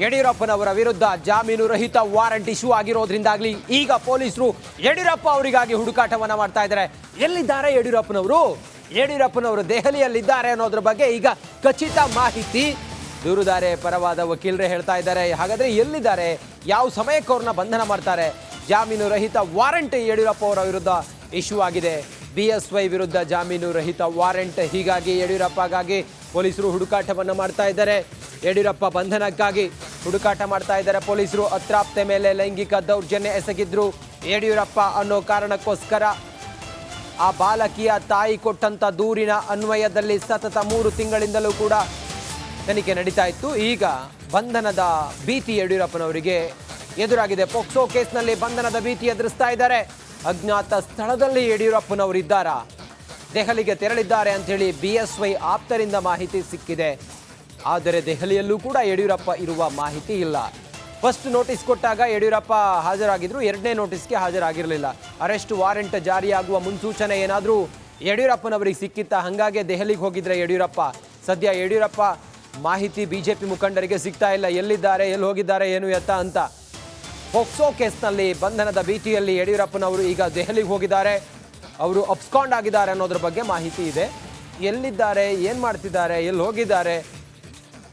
ಯಡಿಯೂರಪ್ಪನವರ ವಿರುದ್ಧ ಜಾಮೀನು ರಹಿತ ವಾರಂಟ್ ಇಶ್ಯೂ ಆಗಿರೋದ್ರಿಂದಾಗ್ಲಿ ಈಗ ಪೊಲೀಸರು ಯಡಿಯೂರಪ್ಪ ಅವರಿಗಾಗಿ ಹುಡುಕಾಟವನ್ನ ಮಾಡ್ತಾ ಇದ್ದಾರೆ. ಎಲ್ಲಿದ್ದಾರೆ ಯಡಿಯೂರಪ್ಪನವರು? ಯಡಿಯೂರಪ್ಪನವರು ದೆಹಲಿಯಲ್ಲಿದ್ದಾರೆ ಅನ್ನೋದ್ರ ಬಗ್ಗೆ ಈಗ ಖಚಿತ ಮಾಹಿತಿ. ದೂರುದಾರೆ ಪರವಾದ ವಕೀಲರೇ ಹೇಳ್ತಾ ಇದ್ದಾರೆ. ಹಾಗಾದ್ರೆ ಎಲ್ಲಿದ್ದಾರೆ? ಯಾವ ಸಮಯಕ್ಕೆ ಅವ್ರನ್ನ ಬಂಧನ ಮಾಡ್ತಾರೆ? ಜಾಮೀನು ರಹಿತ ವಾರಂಟ್ ಯಡಿಯೂರಪ್ಪ ಅವರ ವಿರುದ್ಧ ಇಶ್ಯೂ ಆಗಿದೆ. ಬಿ ಎಸ್ ವೈ ವಿರುದ್ಧ ಜಾಮೀನು ರಹಿತ ವಾರೆಂಟ್ ಹೀಗಾಗಿ ಯಡಿಯೂರಪ್ಪಗಾಗಿ ಪೊಲೀಸರು ಹುಡುಕಾಟವನ್ನು ಮಾಡ್ತಾ ಇದ್ದಾರೆ. ಯಡಿಯೂರಪ್ಪ ಬಂಧನಕ್ಕಾಗಿ ಹುಡುಕಾಟ ಮಾಡ್ತಾ ಇದ್ದಾರೆ. ಪೊಲೀಸರು ಅತ್ರಾಪ್ತೆ ಮೇಲೆ ಲೈಂಗಿಕ ದೌರ್ಜನ್ಯ ಎಸಗಿದ್ರು. ಯಡಿಯೂರಪ್ಪ ಅನ್ನೋ ಕಾರಣಕ್ಕೋಸ್ಕರ ಆ ಬಾಲಕಿಯ ತಾಯಿ ಕೊಟ್ಟಂತ ದೂರಿನ ಅನ್ವಯದಲ್ಲಿ ಸತತ ಮೂರು ತಿಂಗಳಿಂದಲೂ ಕೂಡ ತನಿಖೆ ನಡೀತಾ ಇತ್ತು. ಈಗ ಬಂಧನದ ಭೀತಿ ಯಡಿಯೂರಪ್ಪನವರಿಗೆ ಎದುರಾಗಿದೆ. ಪೋಕ್ಸೋ ಕೇಸ್ನಲ್ಲಿ ಬಂಧನದ ಭೀತಿ ಎದುರಿಸ್ತಾ ಇದ್ದಾರೆ. ಅಜ್ಞಾತ ಸ್ಥಳದಲ್ಲಿ ಯಡಿಯೂರಪ್ಪನವರಿದ್ದಾರಾ. ದೆಹಲಿಗೆ ತೆರಳಿದ್ದಾರೆ ಅಂತೇಳಿ ಬಿ ಎಸ್ ಆಪ್ತರಿಂದ ಮಾಹಿತಿ ಸಿಕ್ಕಿದೆ. ಆದರೆ ದೆಹಲಿಯಲ್ಲೂ ಕೂಡ ಯಡಿಯೂರಪ್ಪ ಇರುವ ಮಾಹಿತಿ ಇಲ್ಲ. ಫಸ್ಟ್ ನೋಟಿಸ್ ಕೊಟ್ಟಾಗ ಯಡಿಯೂರಪ್ಪ ಹಾಜರಾಗಿದ್ರು. ಎರಡನೇ ನೋಟಿಸ್ಗೆ ಹಾಜರಾಗಿರಲಿಲ್ಲ. ಅರೆಸ್ಟ್ ವಾರೆಂಟ್ ಜಾರಿಯಾಗುವ ಮುನ್ಸೂಚನೆ ಏನಾದರೂ ಯಡಿಯೂರಪ್ಪನವರಿಗೆ ಸಿಕ್ಕಿತ್ತ? ಹಂಗಾಗಿ ದೆಹಲಿಗೆ ಹೋಗಿದ್ರೆ ಯಡಿಯೂರಪ್ಪ. ಸದ್ಯ ಯಡಿಯೂರಪ್ಪ ಮಾಹಿತಿ ಬಿಜೆಪಿ ಮುಖಂಡರಿಗೆ ಸಿಗ್ತಾ ಇಲ್ಲ. ಎಲ್ಲಿದ್ದಾರೆ? ಎಲ್ಲಿ ಹೋಗಿದ್ದಾರೆ? ಏನು ಎತ್ತ ಅಂತ. ಪೋಕ್ಸೋ ಕೇಸ್ನಲ್ಲಿ ಬಂಧನದ ಭೀತಿಯಲ್ಲಿ ಯಡಿಯೂರಪ್ಪನವರು ಈಗ ದೆಹಲಿಗೆ ಹೋಗಿದ್ದಾರೆ. ಅವರು ಅಪ್ಸ್ಕಾಂಡ್ ಆಗಿದ್ದಾರೆ ಅನ್ನೋದ್ರ ಬಗ್ಗೆ ಮಾಹಿತಿ ಇದೆ. ಎಲ್ಲಿದ್ದಾರೆ, ಏನು ಮಾಡ್ತಿದ್ದಾರೆ, ಎಲ್ಲಿ ಹೋಗಿದ್ದಾರೆ,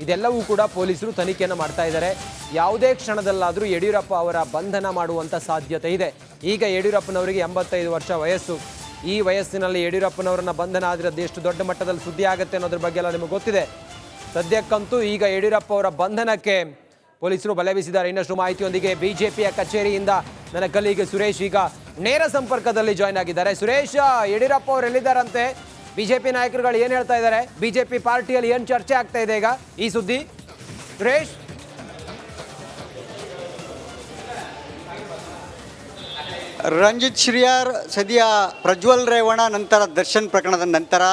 ಇದೆಲ್ಲವೂ ಕೂಡ ಪೊಲೀಸರು ತನಿಖೆಯನ್ನು ಮಾಡ್ತಾ ಇದ್ದಾರೆ. ಯಾವುದೇ ಕ್ಷಣದಲ್ಲಾದರೂ ಯಡಿಯೂರಪ್ಪ ಅವರ ಬಂಧನ ಮಾಡುವಂಥ ಸಾಧ್ಯತೆ ಇದೆ. ಈಗ ಯಡಿಯೂರಪ್ಪನವರಿಗೆ ಎಂಬತ್ತೈದು ವರ್ಷ ವಯಸ್ಸು. ಈ ವಯಸ್ಸಿನಲ್ಲಿ ಯಡಿಯೂರಪ್ಪನವರನ್ನ ಬಂಧನ ಆದರೆ ಎಷ್ಟು ದೊಡ್ಡ ಮಟ್ಟದಲ್ಲಿ ಸುದ್ದಿ ಆಗುತ್ತೆ ಅನ್ನೋದ್ರ ಬಗ್ಗೆ ಎಲ್ಲ ನಿಮಗೆ ಗೊತ್ತಿದೆ. ಸದ್ಯಕ್ಕಂತೂ ಈಗ ಯಡಿಯೂರಪ್ಪ ಅವರ ಬಂಧನಕ್ಕೆ ಪೊಲೀಸರು ಬಲೆ ಬೀಸಿದ್ದಾರೆ. ಇನ್ನಷ್ಟು ಮಾಹಿತಿಯೊಂದಿಗೆ ಬಿಜೆಪಿಯ ಕಚೇರಿಯಿಂದ ನನ್ನ ಕಲಿಗೆ ಸುರೇಶ್ ಈಗ ನೇರ ಸಂಪರ್ಕದಲ್ಲಿ ಜಾಯ್ನ್ ಆಗಿದ್ದಾರೆ. ಸುರೇಶ್, ಯಡಿಯೂರಪ್ಪ ಅವರು ಎಲ್ಲಿದ್ದಾರಂತೆ? ಬಿಜೆಪಿ ನಾಯಕರುಗಳು ಏನು ಹೇಳ್ತಾ ಇದ್ದಾರೆ? ಬಿಜೆಪಿ ಪಾರ್ಟಿಯಲ್ಲಿ ಏನು ಚರ್ಚೆ ಆಗ್ತಾ ಇದೆ ಈಗ? ಈ ಸುದ್ದಿ. ಸುರೇಶ್? ರಂಜಿತ್ ಶ್ರೀಯಾರ್ ಸದ್ಯ ಪ್ರಜ್ವಲ್ ರೇವಣ ನಂತರ ದರ್ಶನ್ ಪ್ರಕರಣದ ನಂತರ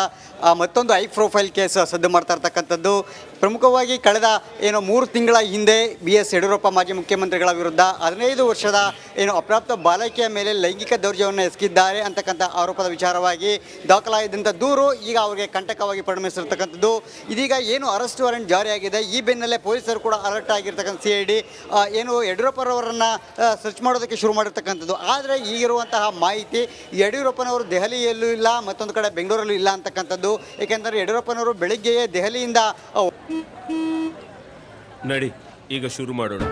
ಮತ್ತೊಂದು ಹೈ ಪ್ರೊಫೈಲ್ ಕೇಸ್ ಸದ್ದು ಮಾಡ್ತಾ ಇರ್ತಕ್ಕಂಥದ್ದು. ಪ್ರಮುಖವಾಗಿ ಕಳೆದ ಏನು ಮೂರು ತಿಂಗಳ ಹಿಂದೆ ಬಿ ಎಸ್ ಯಡಿಯೂರಪ್ಪ ಮಾಜಿ ಮುಖ್ಯಮಂತ್ರಿಗಳ ವಿರುದ್ಧ ಹದಿನೈದು ವರ್ಷದ ಏನು ಅಪ್ರಾಪ್ತ ಬಾಲಕಿಯ ಮೇಲೆ ಲೈಂಗಿಕ ದೌರ್ಜನ್ಯವನ್ನು ಎಸಗಿದ್ದಾರೆ ಅಂತಕ್ಕಂಥ ಆರೋಪದ ವಿಚಾರವಾಗಿ ದಾಖಲಾಗಿದ್ದಂಥ ದೂರು ಈಗ ಅವರಿಗೆ ಕಂಟಕವಾಗಿ ಪರಿಣಮಿಸಿರ್ತಕ್ಕಂಥದ್ದು. ಇದೀಗ ಏನು ಅರೆಸ್ಟ್ ವಾರೆಂಟ್ ಜಾರಿಯಾಗಿದೆ. ಈ ಬೆನ್ನಲ್ಲೇ ಪೊಲೀಸರು ಕೂಡ ಅಲರ್ಟ್ ಆಗಿರ್ತಕ್ಕಂಥ ಸಿ ಐ ಡಿ ಏನು ಯಡಿಯೂರಪ್ಪರವರನ್ನು ಸರ್ಚ್ ಮಾಡೋದಕ್ಕೆ ಶುರು ಮಾಡಿರ್ತಕ್ಕಂಥದ್ದು. ಆದರೆ ಈಗಿರುವಂತಹ ಮಾಹಿತಿ ಯಡಿಯೂರಪ್ಪನವರು ದೆಹಲಿಯಲ್ಲೂ ಇಲ್ಲ, ಮತ್ತೊಂದು ಕಡೆ ಬೆಂಗಳೂರಲ್ಲೂ ಇಲ್ಲ ಅಂತಕ್ಕಂಥದ್ದು. ಏಕೆಂದರೆ ಯಡಿಯೂರಪ್ಪನವರು ಬೆಳಿಗ್ಗೆಯೇ ದೆಹಲಿಯಿಂದ ನಡಿ ಈಗ ಶುರು ಮಾಡೋಣ.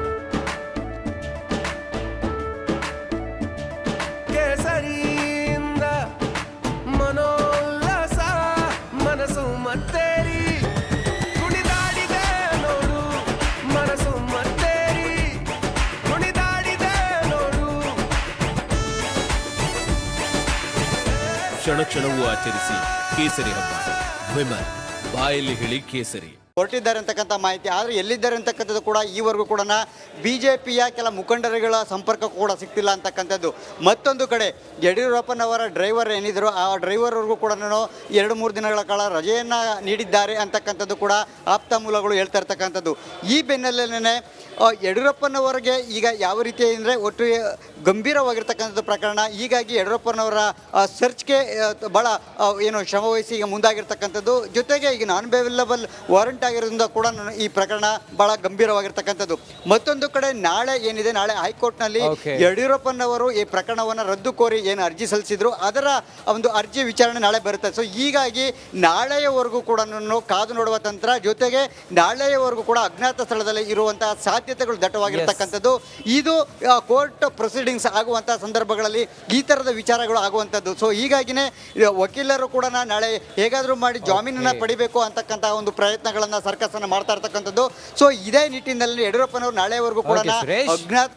ಕ್ಷಣ ಕ್ಷಣವೂ ಆಚರಿಸಿ ಕೇಸರಿ ಹಬ್ಬ. ವಿಮಲ್, ಬಾಯಲ್ಲಿ ಹೇಳಿ ಕೇಸರಿ. ಹೊರಟಿದ್ದಾರೆ ಅಂತಕ್ಕಂಥ ಮಾಹಿತಿ, ಆದರೆ ಎಲ್ಲಿದ್ದಾರೆ ಅಂತಕ್ಕಂಥದ್ದು ಕೂಡ ಈವರೆಗೂ ಕೂಡ ಬಿ ಜೆ ಪಿಯ ಕೆಲ ಮುಖಂಡರುಗಳ ಸಂಪರ್ಕ ಕೂಡ ಸಿಗ್ತಿಲ್ಲ ಅಂತಕ್ಕಂಥದ್ದು. ಮತ್ತೊಂದು ಕಡೆ, ಯಡಿಯೂರಪ್ಪನವರ ಡ್ರೈವರ್ ಏನಿದ್ರು, ಆ ಡ್ರೈವರ್ವರೆಗೂ ಕೂಡ ಎರಡು ಮೂರು ದಿನಗಳ ಕಾಲ ರಜೆಯನ್ನು ನೀಡಿದ್ದಾರೆ ಅಂತಕ್ಕಂಥದ್ದು ಕೂಡ ಆಪ್ತ ಮೂಲಗಳು ಹೇಳ್ತಾ ಇರ್ತಕ್ಕಂಥದ್ದು. ಈ ಬೆನ್ನಲ್ಲೇ ಯಡಿಯೂರಪ್ಪನವರಿಗೆ ಈಗ ಯಾವ ರೀತಿ ಅಂದರೆ ಒಟ್ಟು ಗಂಭೀರವಾಗಿರ್ತಕ್ಕಂಥದ್ದು ಪ್ರಕರಣ. ಹೀಗಾಗಿ ಯಡಿಯೂರಪ್ಪನವರ ಸರ್ಚ್ಗೆ ಭಾಳ ಏನು ಶ್ರಮವಹಿಸಿ ಈಗ ಮುಂದಾಗಿರ್ತಕ್ಕಂಥದ್ದು. ಜೊತೆಗೆ ಈಗ ನಾನ್ ಅವೈಲೇಬಲ್ ವಾರಂಟ್ ಆಗಿರೋದ್ರಿಂದ ಕೂಡ ಈ ಪ್ರಕರಣ ಭಾಳ ಗಂಭೀರವಾಗಿರ್ತಕ್ಕಂಥದ್ದು. ಮತ್ತೊಂದು ಕಡೆ ನಾಳೆ ಏನಿದೆ ನಾಳೆ ಹೈಕೋರ್ಟ್ನಲ್ಲಿ. ಯಡಿಯೂರಪ್ಪನವರು ಈ ಪ್ರಕರಣವನ್ನು ರದ್ದು ಕೋರಿ ಏನು ಅರ್ಜಿ ಸಲ್ಲಿಸಿದ್ರು ಅದರ ಒಂದು ಅರ್ಜಿ ವಿಚಾರಣೆ ನಾಳೆ ಬರುತ್ತೆ. ಸೊ ಹೀಗಾಗಿ ನಾಳೆಯವರೆಗೂ ಕೂಡ ಕಾದು ನೋಡುವ ತಂತ್ರ ಜೊತೆಗೆ ನಾಳೆಯವರೆಗೂ ಕೂಡ ಅಜ್ಞಾತ ಸ್ಥಳದಲ್ಲಿ ಇರುವಂತಹ ಸಾಧ್ಯತೆಗಳು ದಟ್ಟವಾಗಿರ್ತಕ್ಕಂಥದ್ದು. ಇದು ಕೋರ್ಟ್ ಪ್ರೊಸೀಡಿಂಗ್ಸ್ ಆಗುವಂತಹ ಸಂದರ್ಭಗಳಲ್ಲಿ ಈ ಥರದ ವಿಚಾರಗಳು ಆಗುವಂಥದ್ದು. ಸೊ ಹೀಗಾಗಿನೇ ವಕೀಲರು ಕೂಡ ನಾಳೆ ಹೇಗಾದರೂ ಮಾಡಿ ಜಾಮೀನನ್ನ ಪಡಿಬೇಕು ಅಂತಕ್ಕಂತಹ ಒಂದು ಪ್ರಯತ್ನಗಳನ್ನ ಸರ್ಕಸ್ ಅನ್ನ ಮಾಡ್ತಾ ಇರ್ತಕ್ಕಂಥದ್ದು. ಸೊ ಇದೇ ನಿಟ್ಟಿನಲ್ಲಿ ಯಡಿಯೂರಪ್ಪನವರು ನಾಳೆವರೆಗೂ ಕೂಡ ಅಜ್ಞಾತ